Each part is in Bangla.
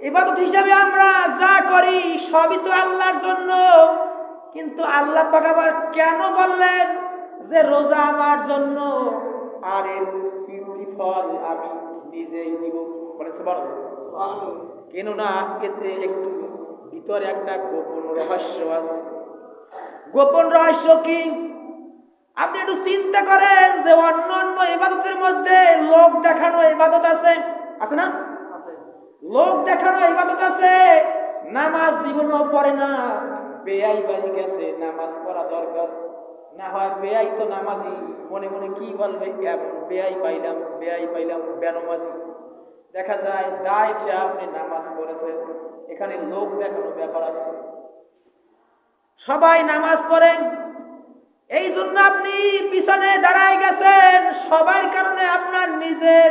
ইবাদত হিসাবে আমরা যা করি সবই তো আল্লাহর জন্য। কিন্তু আল্লাহ পাক আবার কেন বললেন যে রোজা আমার জন্য? আর এর ফল আমি নিজেই দিব। বলেছে বড় কেননা এতে একটু ভিতরে একটা গোপন রহস্য আছে। গোপন রহস্য কি? আপনি একটু চিন্তা করেন যে অন্য অন্য ইবাদতের মধ্যে লোক দেখানো ইবাদত আছে? আছে না? লোক দেখানো ইবাদত আছে, নামাজ জীবনও পড়ে না। বেয়াই বাড়ি গেছে, নামাজ পড়া দরকার। না হয় বেয়াই তো নামাজি, মনে মনে কি বলবে? বেআই পাইলাম বেয়াই পাইলাম, বেনমাজি। দেখা যায়, দায় যে আপনি নামাজ পড়েছেন, এখানে লোক দেখানো ব্যাপার আছে। সবাই নামাজ পড়েন। এই জন্য আপনি পিছনে দাঁড়ায় গেছেন। সবার কারণে আপনার নিজের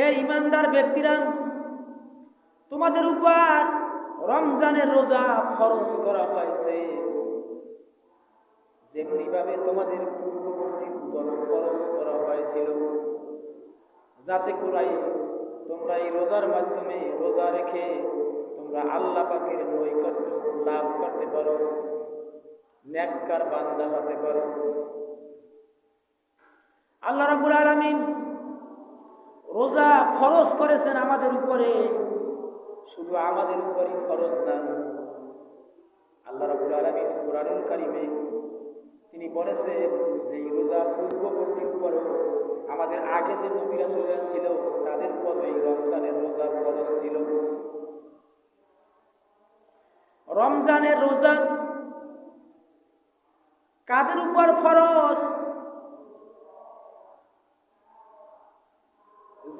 হে ইমানদার ব্যক্তিরা, তোমাদের উপর রমজানের রোজা খরচ করা হয়েছে। যেমনি ভাবে তোমাদের পূর্ববর্তী ফরজ করা হয়েছিল, যাতে করাই তোমরা এই রোজার মাধ্যমে রোজা রেখে তোমরা আল্লাহ পাকের নৈকট্য লাভ করতে পারো ন্যাক্কার বান্দা হতে পারো। আল্লাহ রাব্বুল আলামিন করেছেন আমাদের উপরে। শুধু আমাদের উপরই ফরজ না, আল্লাহ রাব্বুল আলামিন কোরআনুল কারিমে তিনি বলেছেন যে রোজা পূর্ববর্তী উপরও আমাদের আগে যে নবীরা চলে ছিল, তাদের উপর এই রমজানের রোজা ফরজ ছিল। রমজানের রোজা কাদের উপর ফরজ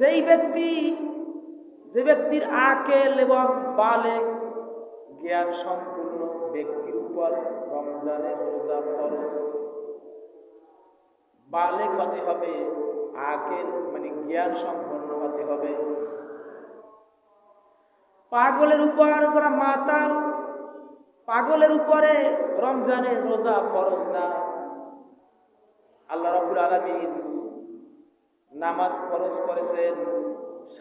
যেই ব্যক্তি, যে ব্যক্তির আকেল এবং বালে জ্ঞান সম্পূর্ণ ব্যক্তির উপর রমজানের রোজা ফরজ। বালেক হতে হবে, আকেল মানে জ্ঞান সম্পন্ন হতে হবে। পাগলের উপর যারা মাতাল, পাগলের উপরে রমজানের রোজা ফরজ না। আল্লাহ রাবুল আলমিন নামাজ খরচ করেছেন,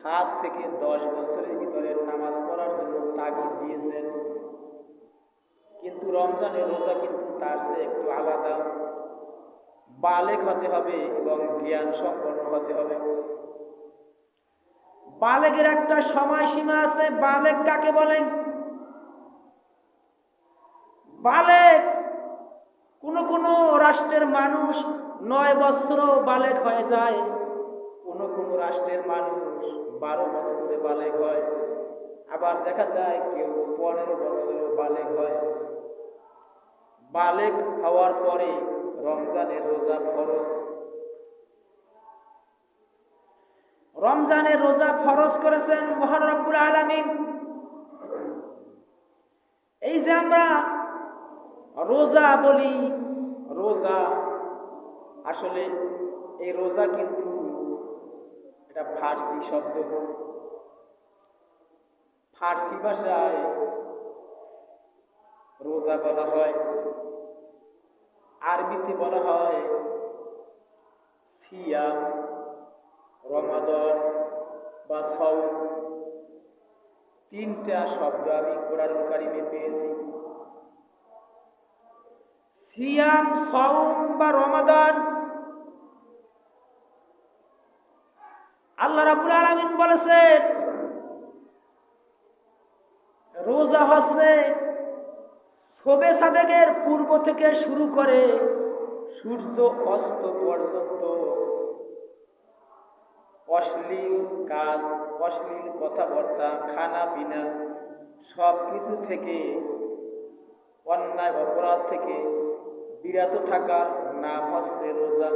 সাত থেকে দশ বছরের ভিতরে নামাজ পড়ার জন্য তাগিদ দিয়েছেন। কিন্তু রমজানের রোজা কিন্তু তার চেয়ে একটু আলাদা। বালেক হতে হবে এবং জ্ঞান সম্পন্ন হতে হবে। বালেকের একটা সময়সীমা আছে, বালেক কাকে বলেন বালেক, কোন কোন রাষ্ট্রের মানুষ নয় বছর বালেক হয়ে যায়। কোন কোন রাষ্ট্রের মানুষ বারো বছরে বালেক হয়। আবার দেখা যায় কেউ পনেরো বছর বালেক হয়। বালেক হওয়ার পরে রমজানের রোজা ফরজ। রমজানের রোজা ফরজ করেছেন মহান রব্বুল আলামিন। এই যে আমরা রোজা বলি, রোজা। আসলে এই রোজা কিন্তু এটা ফার্সি শব্দ ফার্সি ভাষায় রোজা বলা হয়, আরবিতে বলা হয় সিয়াম, রমাদন বা সৌ তিনটা শব্দ আমি কোরআন কারিমে পেয়েছি। সিয়াম সৌম বা রমাদান আল্লাহ রাবুল আলমিন বলেছেন, রোজা হচ্ছে শোবে সাদেকের পূর্ব থেকে শুরু করে সূর্য অস্ত পর্যন্ত। অশ্লীল কাজ, অশ্লীল কথাবার্তা, খানা পিনা, সব কিছু থেকে, অন্যায় অপরাধ থেকে বিরত থাকার নাম হচ্ছে রোজা।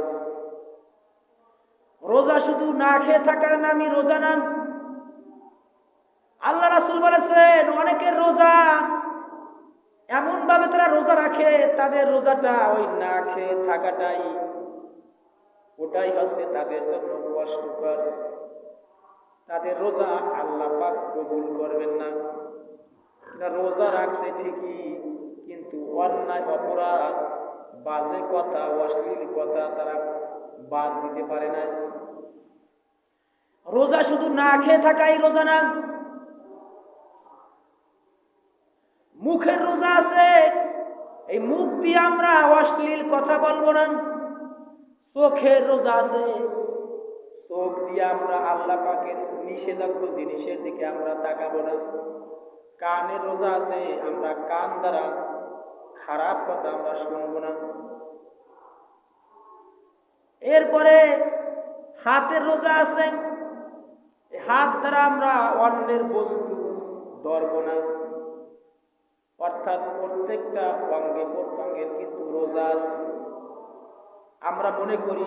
রোজা শুধু না খেয়ে থাকার নামই রোজা নাম আল্লাহ রাসুল বলেছেন, অনেকের রোজা এমন ভাবে তারা রোজা রাখে, তাদের রোজাটা ওই না খেয়ে থাকাটাই। ওটাই হচ্ছে তাদের জন্য কষ্টকর। তাদের রোজা আল্লাহ পাক কবুল করবেন না। রোজা রাখছে ঠিকই, কিন্তু অন্যায়, অপরাধ, বাজে কথা, অশ্লীল কথা তারা বাদ দিতে পারে না রোজা শুধু না খেয়ে থাকাই রোজা না। মুখের রোজা আছে, এই মুখ দিয়ে আমরা অশ্লীল কথা বলব না। চোখের রোজা আছে, চোখ দিয়ে আমরা আল্লাহ পাকের নিষেধাজ্ঞ জিনিসের দিকে আমরা তাকাবো না। কানের রোজা আছে, আমরা কান দ্বারা খারাপ কথা আমরা শুনব না। এরপরে হাতের রোজা আছে। হাত দ্বারা আমরা অন্যের বস্তু ধরবো না। অর্থাৎ প্রত্যেকটা অঙ্গে প্রত্যঙ্গের কিন্তু রোজা আছে। আমরা মনে করি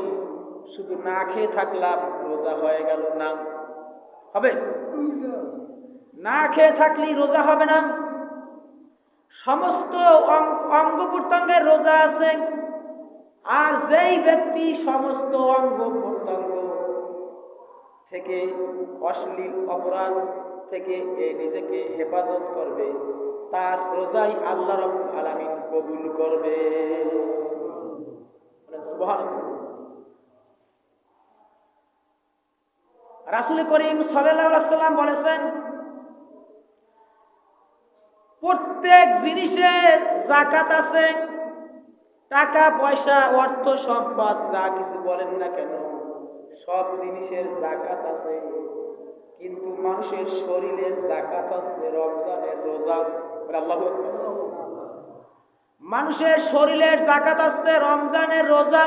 শুধু না খেয়ে থাকলাম, রোজা হয়ে গেল না। হবে? না খেয়ে থাকলেই রোজা হবে না। সমস্ত অঙ্গ প্রত্যঙ্গের রোজা আছে। আর যেই ব্যক্তি সমস্ত অঙ্গ প্রত্যঙ্গ থেকে অশ্লীল অপরাধ থেকে এ নিজেকে হেফাজত করবে, তার রোজাই আল্লাহ রব্বুল আলামিন কবুল করবে। রাসূল করিম সাল্লাম বলেছেন, প্রত্যেক জিনিসের জাকাত আছে টাকা পয়সা অর্থ সম্পদ যা কিছু বলেন না কেন, সব জিনিসের জাকাত আছে। কিন্তু মানুষের শরীরের জাকাত আছে রমজানের রোজা। মানুষের শরীরের জাকাত আছে রমজানের রোজা।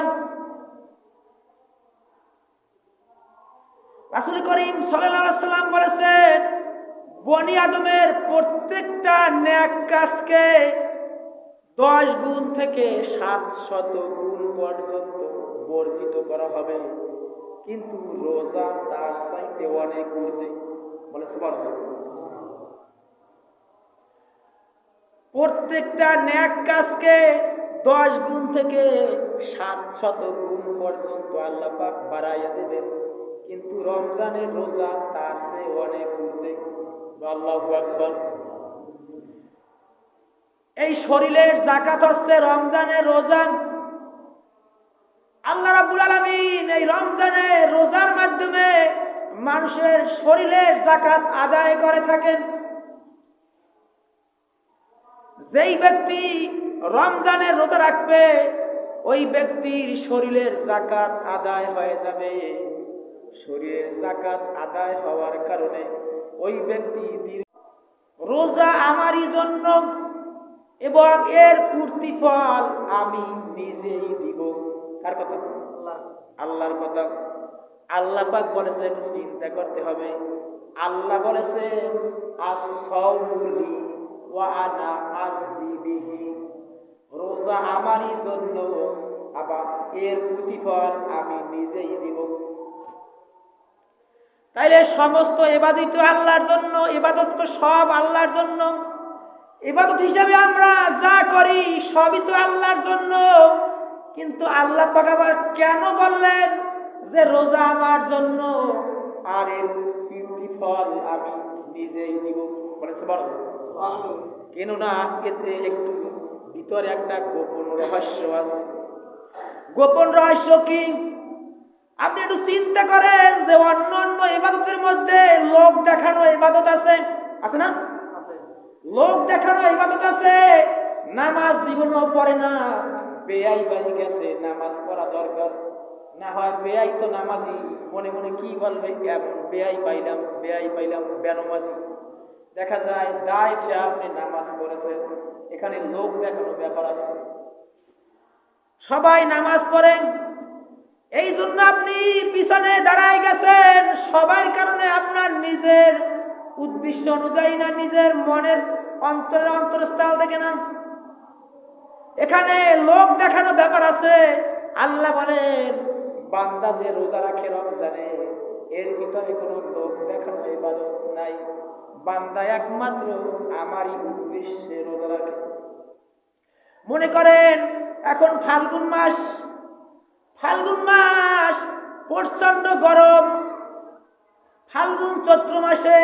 রাসূল করিম সাল্লাম বলেছেন, বনি আদমের প্রত্যেকটা ন্যাক কাজকে দশ গুণ থেকে সাত শত গুণ পর্যন্ত বর্ধিত করা হবে। কিন্তু রোজা তার চাইতে অনেক ঊর্ধ্বে। বলে সুবহানাল্লাহ। প্রত্যেকটা ন্যাক কাজকে দশ গুণ থেকে সাত শত গুণ পর্যন্ত আল্লাহ পাক বাড়াইয়া দেবেন। কিন্তু রমজানের রোজা তার চেয়ে অনেক ঊর্ধ্বে। আল্লাহু আকবার। এই শরীরের জাকাত হচ্ছে রমজানের রোজা। আল্লাহ রাব্বুল আলামিন এই রমজানের রোজার মাধ্যমে মানুষের শরীরের জাকাত আদায় করে থাকেন। যেই ব্যক্তি রমজানের রোজা রাখবে, ওই ব্যক্তির শরীরের জাকাত আদায় হয়ে যাবে। শরীরের জাকাত আদায় হওয়ার কারণে ওই ব্যক্তি রোজা আমারই জন্য এবং এর পূর্তি ফল আমি নিজেই দিব। কার কথা? আল্লাহর কথা। আল্লাহ পাক বলেছেন, চিন্তা করতে হবে। আল্লাহ বলেছেন আসৌলি ওয়া আনা আজজি বিহি রোজা আমারই জন্য, আবার এর প্রতিফল আমি নিজেই দিব। তাইলে সমস্ত এবাদিত আল্লাহর জন্য, এবাদত তো সব আল্লাহর জন্য। এবাদত হিসাবে আমরা যা করি সবই তো আল্লাহর জন্য। কিন্তু আল্লাহ পাক আবার কেন বললেন যে রোজা আমার জন্য? আর এর ফল আমি নিজেই দিব। বলে সুবহানাল্লাহ। কেননা এতে একটু ভিতরে একটা গোপন রহস্য আছে। গোপন রহস্য কি? আপনি একটু চিন্তা করেন যে অন্য অন্য ইবাদতের মধ্যে লোক দেখানো ইবাদত আছে? আছে না? লোক দেখানো ইবাদত আছে, নামাজ জীবনও পড়ে না। বেয়াই বাড়ি গেছে, নামাজ পড়া দরকার। না হয় বেয়াই তো নামাজি, মনে মনে কি বলবে? বেয়াই পাইলাম বেয়াই পাইলাম, বেনমাজি। দেখা যায়, দায় যে আপনি নামাজ পড়েছেন, এখানে লোক দেখানো ব্যাপার আছে। সবাই নামাজ পড়েন। এই জন্য আপনি পিছনে দাঁড়ায় গেছেন। সবার কারণে আপনার নিজের উদ্দেশ্য অনুযায়ী না, নিজের মনের অন্তরের অন্তরস্থল থেকে না এখানে লোক দেখানো ব্যাপার আছে। আল্লাহ বলেন, বান্দা যে রোজা রাখে রমজানে, এর ভিতরে কোনো লোক দেখানো ইবাদত নাই। বান্দা একমাত্র আমারই উদ্দেশ্যে রোজা রাখে। মনে করেন, এখন ফাল্গুন মাস। ফাল্গুন মাস প্রচণ্ড গরম। ফাল্গুন চৈত্র মাসে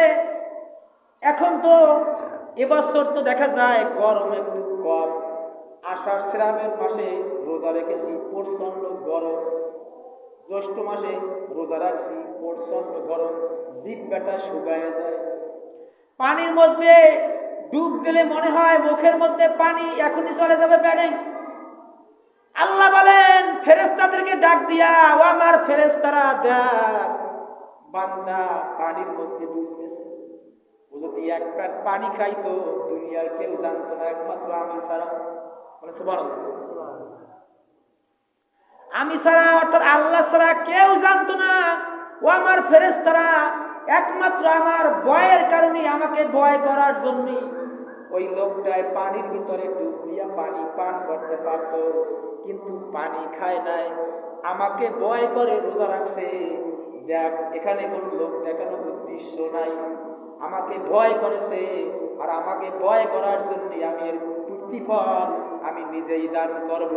এখন তো এবছর তো দেখা যায় গরম একটু কম। আষাঢ় শ্রাবণের মাসে রোজা রেখেছি প্রচণ্ড গরম। জ্যৈষ্ঠ মাসে রোজা রাখছি প্রচণ্ড গরম। জিভটা শুকায় যায়। পানির মধ্যে ডুব দিলে মনে হয় মুখের মধ্যে পানি এখনই চলে যাবে প্যানে। আল্লাহ বলেন ফেরেস্তাদেরকে ডাক দিয়া, ও আমার ফেরেস্তারা দেখ, বান্দা পানির মধ্যে ডুবতেছে ও যদি এক প্যাট পানি খাইতো দুনিয়ার কেউ জানতো না, একমাত্র আমি ছাড়া। মানে সুবহানাল্লাহ। আমি ছাড়া অর্থাৎ আল্লাহ ছাড়া কেউ জানতো না। ও আমার ফেরেস্তারা একমাত্র আমার ভয়ের কারণে আমাকে ভয় করার জন্য ওই লোকটায় পানির ভিতরে ডুব দিয়া পানি পান করতে পারত, কিন্তু পানি খায় নাই। আমাকে ভয় করে রোজা রাখছে। দেখ, এখানে কোন লোক দেখানো উদ্দেশ্য নাই। আমাকে ভয় করেছে আর আমাকে ভয় করার জন্য আমি এর প্রতিফল আমি নিজেই দান করব।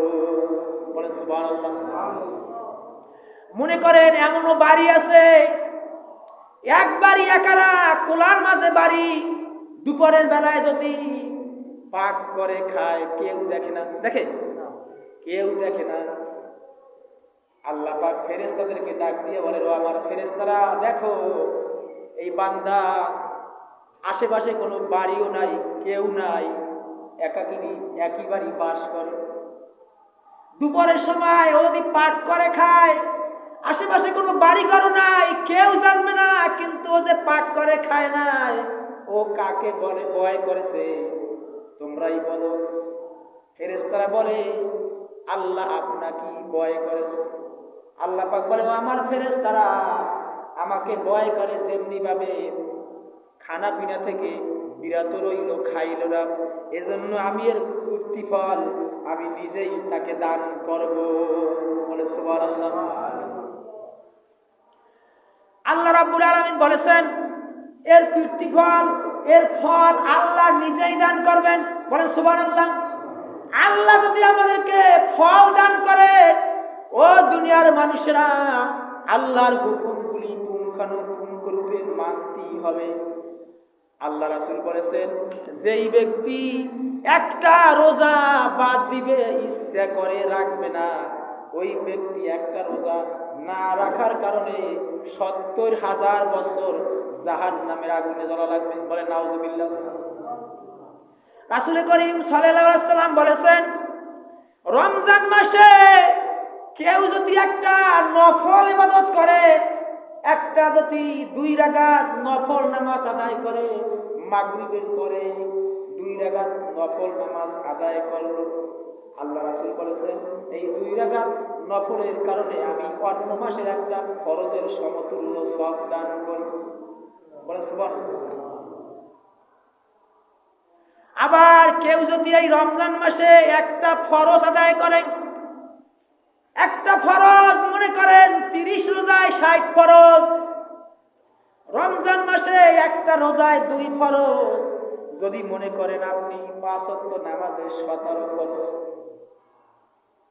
বলে মনে করেন এমনও বাড়ি আছে, এক বাড়ি একারা কোলার মাঝে বাড়ি, দুপুরের বেলায় যদি পাক করে খায়, কেউ দেখে না, দেখে? কেউ দেখে না। আল্লাহ পাক ফেরেস্তাদেরকে ডাক দিয়ে বলে আমার ফেরেস্তারা দেখো, এই বান্দা আশেপাশে কোনো বাড়িও নাই, কেউ নাই, একাকিনী একই বাড়ি বাস করে। দুপুরের সময় ও যদি পাক করে খায়, আশেপাশে কোনো বাড়ি ঘর নাই, কেউ জানবে না, কিন্তু ও যে পাক করে খায় নাই, ও কাকে বলে, ভয় করেছে? তোমরাই বলো। ফেরেস্তারা বলে, আল্লাহ আপনাকে ভয় করেছে। আল্লাহ পাক বলে "ও আমার ফেরেস্তারা আমাকে ভয় করে যেমনি ভাবে খানা পিনা থেকে বিরত রইল খাইল না। এজন্য আমি এর প্রতিফল আমি নিজেই তাকে দান করব। বলে সুবহানাল্লাহ। আল্লাহ রাব্বুল আলামিন বলেছেন, এর প্রতিফল এর ফল আল্লাহ নিজেই দান করবেন। বলেন সুবহানাল্লাহ। আল্লাহ যদি আমাদেরকে ফল দান করে, ও দুনিয়ার মানুষেরা আল্লাহর হুকুমগুলি পুঙ্খানুপুঙ্খ রূপে মানতেই হবে। আল্লাহ রাসূল বলেছেন, যেই ব্যক্তি একটা রোজা বাদ দিবে, ইচ্ছা করে রাখবে না, ওই ব্যক্তি একটা রোজা না রাখার কারণে সত্তর হাজার বছর জাহান নামের আগুনে জ্বলা লাগবে। বলে নাউজুবিল্লাহ। রাসূল করিম সাল্লাম বলেছেন, রমজান মাসে কেউ যদি একটা নফল ইবাদত করে একটা যদি দুই রাকাত নফল নামাজ আদায় করে, মাগরিবের পরে দুই রাকাত নফল নামাজ আদায় করল। আল্লাহ রাসূল বলেছেন, এই দুই রাকাত নফলের কারণে আমি অন্য মাসের একটা ফরজের সমতুল্য সব দান করি বলে সুবহানাল্লাহ। আবার কেউ যদি এই রমজান মাসে একটা ফরজ আদায় করে, একটা ফরজ মনে করেন তিরিশ রোজায় ষাট ফরজ। রমজান মাসে একটা রোজায় দুই ফরজ। যদি মনে করেন আপনি পাঁচত্ব নামাজের সতেরো ফরজ।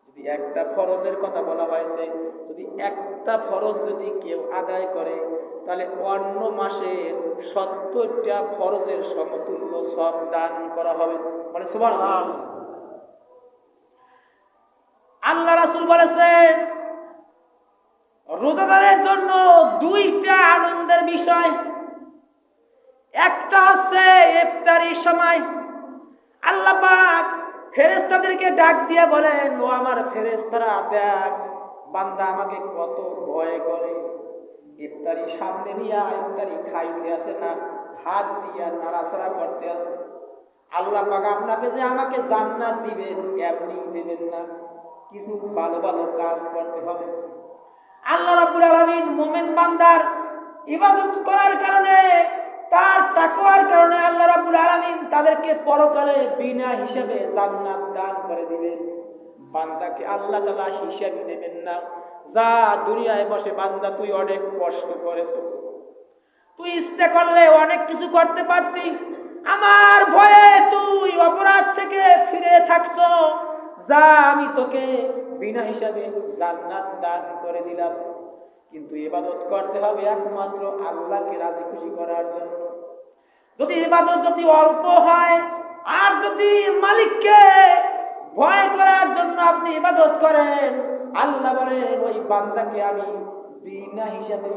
যদি একটা ফরজের কথা বলা হয়েছে, যদি একটা ফরজ যদি কেউ আদায় করে, তাহলে অন্য মাসের সত্তরটা ফরজের সমতুল্য সব দান করা হবে। মানে সুবাহ আল্লাহ রাসুল বলেছেন রোজাদারের জন্য দুইটা আনন্দের বিষয়। একটা হচ্ছে ইফতারির সময়। আল্লাহ পাক ফেরেস্তাদেরকে ডাক দিয়ে বলেন, ও আমার ফেরেস্তারা দেখ, বান্দা আমাকে কত ভয় করে। ইফতারি সামনে নিয়ে ইফতারি খাইতে আছে না, হাত দিয়া নাড়াচাড়া করতে আছে আল্লাহ পাক আপনাকে যে আমাকে জান্নাত দিবেন এমনি দেবেন না। কিছু ভালো ভালো কাজ করতে হবে। আল্লাহ রাব্বুল আলামিন মুমিন বান্দার ইবাদত করার কারণে, তার তাকওয়ার কারণে আল্লাহ রাব্বুল আলামিন তাদেরকে পরকালে বিনা হিসাবে জান্নাত দান করে দিবেন। বান্দাকে আল্লাহ তাআলা হিসাব দেবেন না। যা দুনিয়ায় বসে বান্দা, তুই অনেক কষ্ট করেছ। তুই ইচ্ছে করলে অনেক কিছু করতে পারতি। আমার ভয়ে তুই অপরাধ থেকে ফিরে থাকছ। যা আমি তোকে বিনা হিসাবে জান্নাত দান করে দিলাম। কিন্তু ইবাদত করতে হবে একমাত্র আল্লাহকে রাজি খুশি করার জন্য। যদি ইবাদত যদি অল্প হয়, আর যদি মালিককে ভয় করার জন্য আপনি ইবাদত করেন, আল্লাহ বলেন, ওই বান্দাকে আমি বিনা হিসাবে